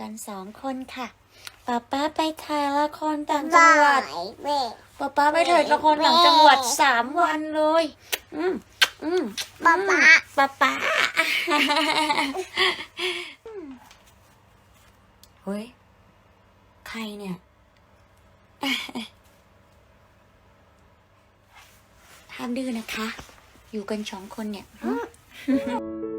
กันสองคนค่ะป๊าป๊าไปถ่ายละครต่างจังหวัดแม่ป๊าป๊าไปถ่ายละครต่างจังหวัดสามวันเลย อืมอืมป๊าป๊าป๊าป๊าเฮ้ย ใครเนี่ย ห้ามดื้อนะคะ อยู่กันสองคนเนี่ยอืม